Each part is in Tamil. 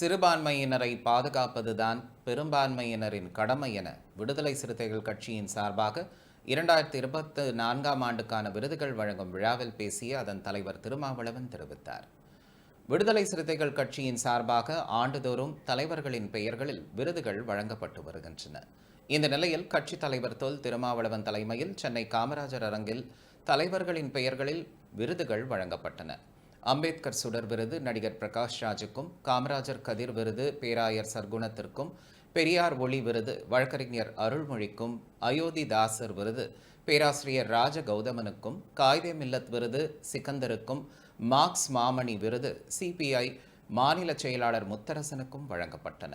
சிறுபான்மையினரை பாதுகாப்பதுதான் பெரும்பான்மையினரின் கடமை என விடுதலை சிறுத்தைகள் கட்சியின் சார்பாக இரண்டாயிரத்தி இருபத்து நான்காம் ஆண்டுக்கான விருதுகள் வழங்கும் விழாவில் பேசிய அதன் தலைவர் திருமாவளவன் தெரிவித்தார். விடுதலை சிறுத்தைகள் கட்சியின் சார்பாக ஆண்டுதோறும் தலைவர்களின் பெயர்களில் விருதுகள் வழங்கப்பட்டு வருகின்றன. இந்த நிலையில் கட்சித் தலைவர் தொல் திருமாவளவன் தலைமையில் சென்னை காமராஜர் அரங்கில் தலைவர்களின் பெயர்களில் விருதுகள் வழங்கப்பட்டன. அம்பேத்கர் சுடர் விருது நடிகர் பிரகாஷ் ராஜுக்கும் காமராஜர் கதிர் விருது பேராயர் சர்க்குணத்திற்கும் பெரியார் ஒளி விருது வழக்கறிஞர் அருள்மொழிக்கும் அயோத்தி தாசர் விருது பேராசிரியர் ராஜ கௌதமனுக்கும் காயிதே மில்லத் விருது சிக்கந்தருக்கும் மார்க்ஸ் மாமணி விருது சிபிஐ மாநில செயலாளர் முத்தரசனுக்கும் வழங்கப்பட்டன.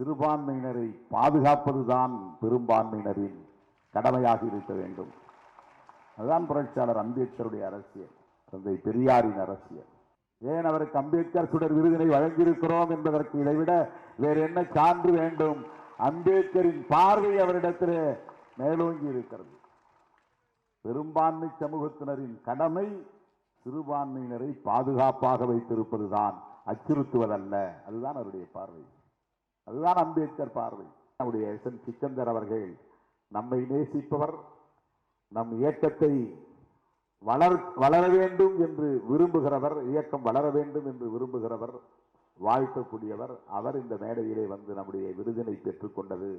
சிறுபான்மையினரை பாதுகாப்பதுதான் பெரும்பான்மையினரின் கடமையாக இருக்க வேண்டும். அதுதான் புரட்சியாளர் அம்பேத்கருடைய அரசியல் தந்தை பெரியாரின் அரசியல். ஏன் அவருக்கு அம்பேத்கர் சுடர் விருதினை வழங்கியிருக்கிறோம் என்பதற்கு இதைவிட வேறு என்ன சான்று வேண்டும்? அம்பேத்கரின் பார்வை அவரிடத்திலே மேலோங்கி இருக்கிறது. பெரும்பான்மை சமூகத்தினரின் கடமை சிறுபான்மையினரை பாதுகாப்பாக வைத்திருப்பதுதான் அச்சுறுத்துவதல்ல. அதுதான் அவருடைய பார்வை. அதுதான் அம்பேத்கர் பார்வை. நம்முடைய எஸ் என் சிக்கந்தர் அவர்கள் நம்மை நேசிப்பவர் நம் இயக்கத்தை வளர் வளர வேண்டும் என்று விரும்புகிறவர் இயக்கம் வளர வேண்டும் என்று விரும்புகிறவர் வாழ்த்தக்கூடியவர் அவர் இந்த மேடையிலே வந்து நம்முடைய விருதினை பெற்றுக்கொண்டது.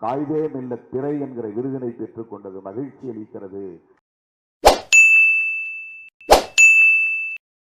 காய்தே மெல்ல திரை என்கிற விருதினை பெற்றுக்கொண்டது மகிழ்ச்சி அளிக்கிறது.